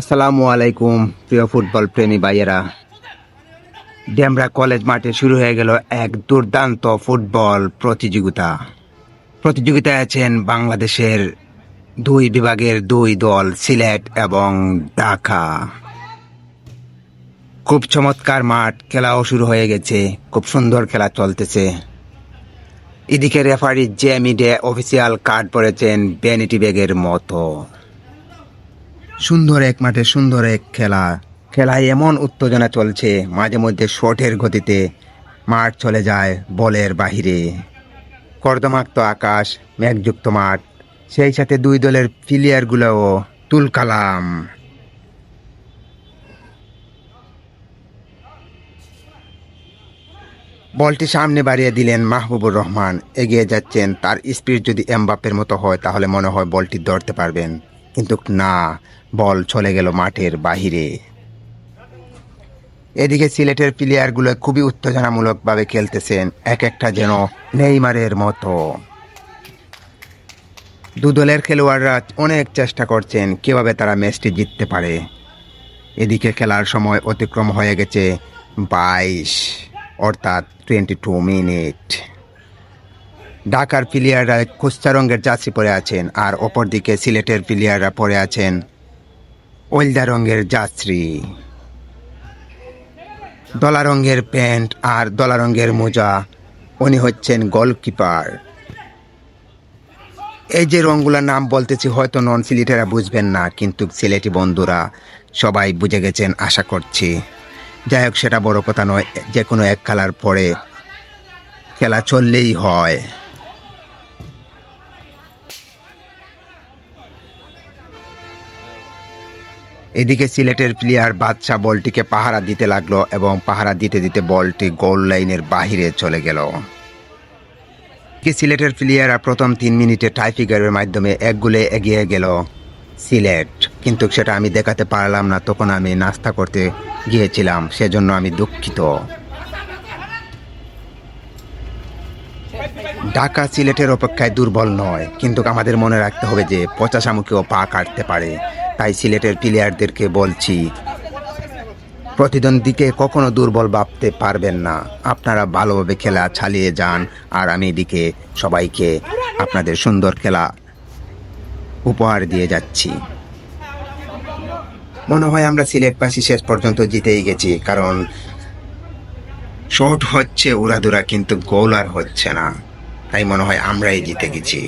আসসালামু আলাইকুম, প্রিয় ফুটবল প্রেমী ভাইয়েরা। ডেমরা কলেজ মাঠে শুরু হয়ে গেল এক দুর্দান্ত ফুটবল প্রতিযোগিতা। প্রতিযোগিতায় আছেন বাংলাদেশের দুই বিভাগের দুই দল, সিলেট এবং ঢাকা। খুব চমৎকার মাঠ, খেলাও শুরু হয়ে গেছে, খুব সুন্দর খেলা চলতেছে। এদিকে referee Jamie Day official card পরেছেন বেনিটি ব্যাগের মতো। সুন্দর এক মাঠে সুন্দর এক খেলা। খেলায় এমন উত্তেজনা চলছে, মাঝে মধ্যে শটের গতিতে মাঠ চলে যায় বলের বাহিরে। কর্দমাক্ত আকাশ, মেঘযুক্ত মাঠ, সেই সাথে দুই দলের প্লেয়ারগুলোও তুলকালাম। বলটি সামনে বাড়িয়ে দিলেন মাহবুবুর রহমান। এগিয়ে যাচ্ছেন, তার স্পিড যদি এমবাপের মতো হয়, তাহলে মনে হয় বলটি ধরতে পারবেন। কিন্তু না বল চলে গেল মাঠের বাহিরে। এদিকে সিলেটের প্লেয়ারগুলো খুবই উত্তেজনামূলকভাবে খেলতেছেন এক একটা যেন নেইমারের মতো। দু দলের খেলোয়াড়রা অনেক চেষ্টা করছেন কীভাবে তারা ম্যাচটি জিততে পারে। এদিকে খেলার সময় অতিক্রম হয়ে গেছে বাইশ, অর্থাৎ টোয়েন্টি টু মিনিট। ঢাকার প্লেয়াররা কুস্তা রঙের জার্সি পরে আছেন আর অপরদিকে সিলেটের প্লেয়াররা পরে আছেন ওলদা রঙের জার্সি দলা রঙের প্যান্ট আর দলা রঙের মোজা। উনি হচ্ছেন গোলকিপার। এই যে রঙগুলোর নাম বলতেছি, হয়তো নন সিলেটেরা বুঝবেন না, কিন্তু সিলেটি বন্ধুরা সবাই বুঝে গেছেন, আশা করছি। যাই হোক, সেটা বড় কথা নয়, যে কোনো এক খেলার পরে খেলা চললেই হয়। এদিকে সিলেটের প্লেয়ার বাদশা বলটিকে পাহারা দিতে লাগল এবং পাহারা দিতে দিতে বলটি গোল লাইনের বাহিরে চলে গেল। সিলেটের প্লেয়াররা প্রথম তিন মিনিটে টাইফিগারের মাধ্যমে এক গোলে এগিয়ে গেল সিলেট। কিন্তু সেটা আমি দেখাতে পারলাম না, তখন আমি নাস্তা করতে গিয়েছিলাম, সেজন্য আমি দুঃখিত। ঢাকা সিলেটের অপেক্ষায় দুর্বল নয়, কিন্তু আমাদের মনে রাখতে হবে যে পচা শামুকেও পা কাটতে পারে। তাই সিলেটের প্লেয়ারদেরকে বলছি, প্রতিদ্বন্দ্বীকে কখনো দুর্বল ভাবতে পারবেন না। আপনারা ভালোভাবে খেলা চালিয়ে যান আর আমি এদিকে সবাইকে আপনাদের সুন্দর খেলা উপহার দিয়ে যাচ্ছি। মনে হয় আমরা সিলেটবাসী শেষ পর্যন্ত জিতেই গেছি, কারণ শট হচ্ছে উড়াদুরা, কিন্তু গোল আর হচ্ছে না। তাই মনে হয় আমরাই জিতে গেছি।